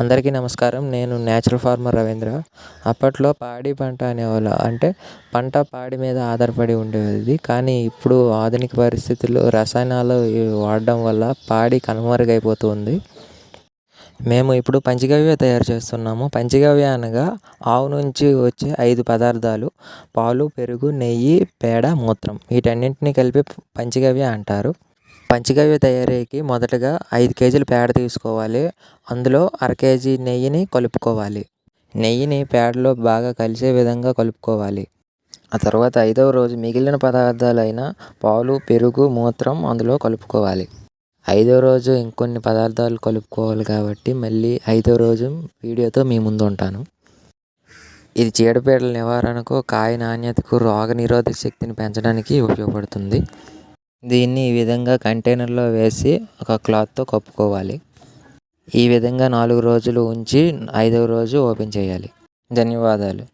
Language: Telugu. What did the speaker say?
అందరికీ నమస్కారం. నేను న్యాచురల్ ఫార్మర్ రవీంద్ర. అప్పట్లో పాడి పంట అనేవాళ్ళు. అంటే పంట పాడి మీద ఆధారపడి ఉండేది. కానీ ఇప్పుడు ఆధునిక పరిస్థితుల్లో రసాయనాలు వాడడం వల్ల పాడి కనుమరుగైపోతుంది. మేము ఇప్పుడు పంచగవ్య తయారు చేస్తున్నాము. పంచగవ్య అనగా ఆవు నుంచి వచ్చే ఐదు పదార్థాలు. పాలు పెరుగు నెయ్యి పేడ మూత్రం. వీటన్నింటినీ కలిపి పంచగవ్య అంటారు. పంచగవ్య తయారీకి మొదటగా ఐదు కేజీల పేడ తీసుకోవాలి. అందులో అర కేజీ నెయ్యిని కలుపుకోవాలి. నెయ్యిని పేడలో బాగా కలిసే విధంగా కలుపుకోవాలి. ఆ తర్వాత ఐదవ రోజు మిగిలిన పదార్థాలైన పాలు పెరుగు మూత్రం అందులో కలుపుకోవాలి. ఐదవ రోజు ఇంకొన్ని పదార్థాలు కలుపుకోవాలి కాబట్టి మళ్ళీ ఐదో రోజు వీడియోతో మీ ముందు ఉంటాను. ఇది చీడపీడల నివారణకు కాయ నాణ్యతకు రోగ నిరోధక శక్తిని పెంచడానికి ఉపయోగపడుతుంది. దీన్ని ఈ విధంగా కంటైనర్లో వేసి ఒక క్లాత్తో కప్పుకోవాలి. ఈ విధంగా నాలుగు రోజులు ఉంచి ఐదవ రోజు ఓపెన్ చేయాలి. ధన్యవాదాలు.